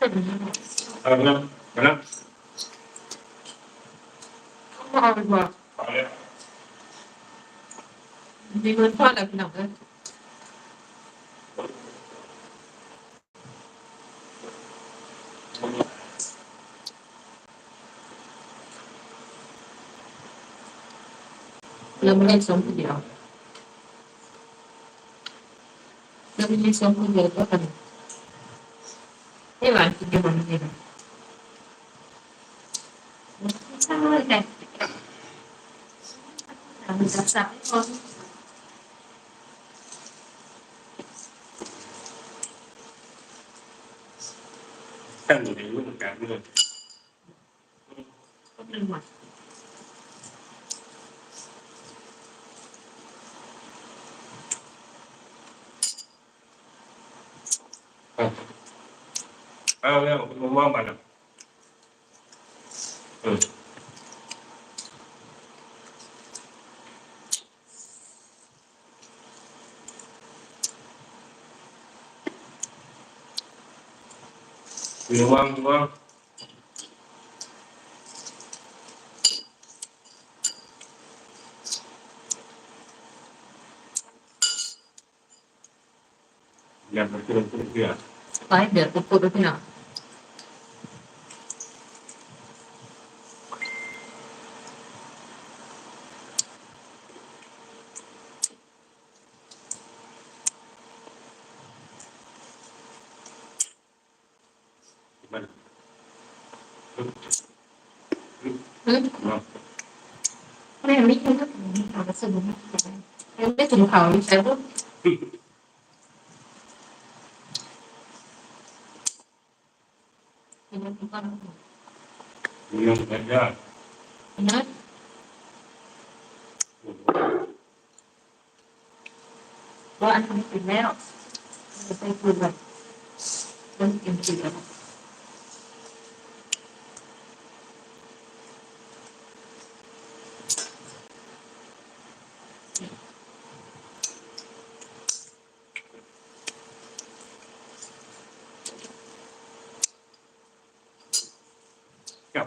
เอาละมาแล้วเอาไปบอกเอาเลยมีเงินพ่อแล้วพี่น้องเอ้ยเราไม่ได้สมคนเดียวเราไม่ได้สมคนเดียวก็กัน thế bạn chị buồn gì sao ơi làm sao sao con em một đến một cái người. Không linh hoạt Thank you. Ah, ya, mana? Hmm. Uang, uang. Ya, berkira-kira. Dia, pukul มืองก็เป็นหวัดเอาแล้วผมว่ามันอะเออระวังระวังอย่าไปเชื่อเชื่อไปเดี๋ยวจะพูดด้วยพี่น้องมันอืมไม่ไม่ใช่ก็เอาไปซื้อยังไม่ถึงเขาใช่ปุ๊บยังไม่ถึงก่อนเรื่องมันยากนะว่าอันนี้เป็นแล้วจะไปคุยแบบมันกินกินแล้วกับพนันเรื่องนอนอะพี่น้องอะแรง Yeah,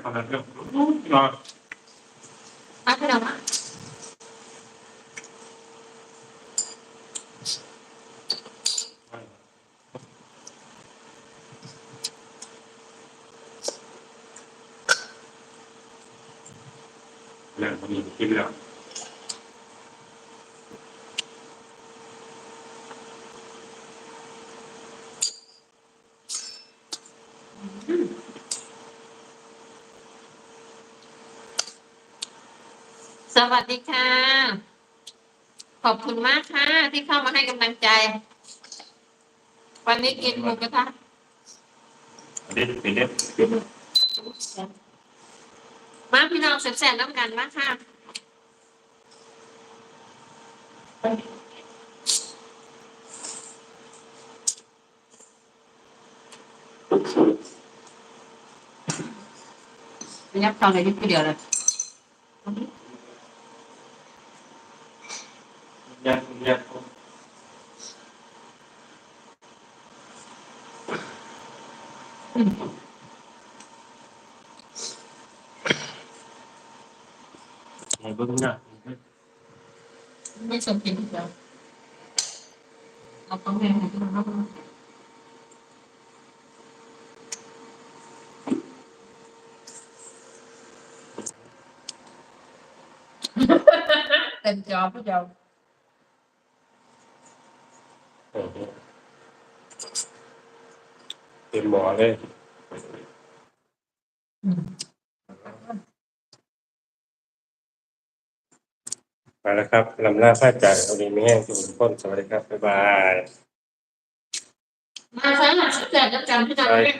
I mean, give it up. สวัสดีค่ะ ขอบคุณมากค่ะ ที่เข้ามาให้กำลังใจ วันนี้กินหมูกระทะเด็ดเด็ดมาพี่น้องแสบๆน้ำกันมาค่ะ ยับทองอะไรยุ่งเดียวเลย nhân nhân này vâng nha. Biết sống chính được đâu học công nghệ này cũng nó tình trò với chồng. เป็นหมอเลยมาแล้วครับลำหน้าผ้าดใจวันนี้ไม่แห้งสูงพ้นสวัสดีครับ บ๊ายบาย มาฟ้าหลังประจำที่จำได้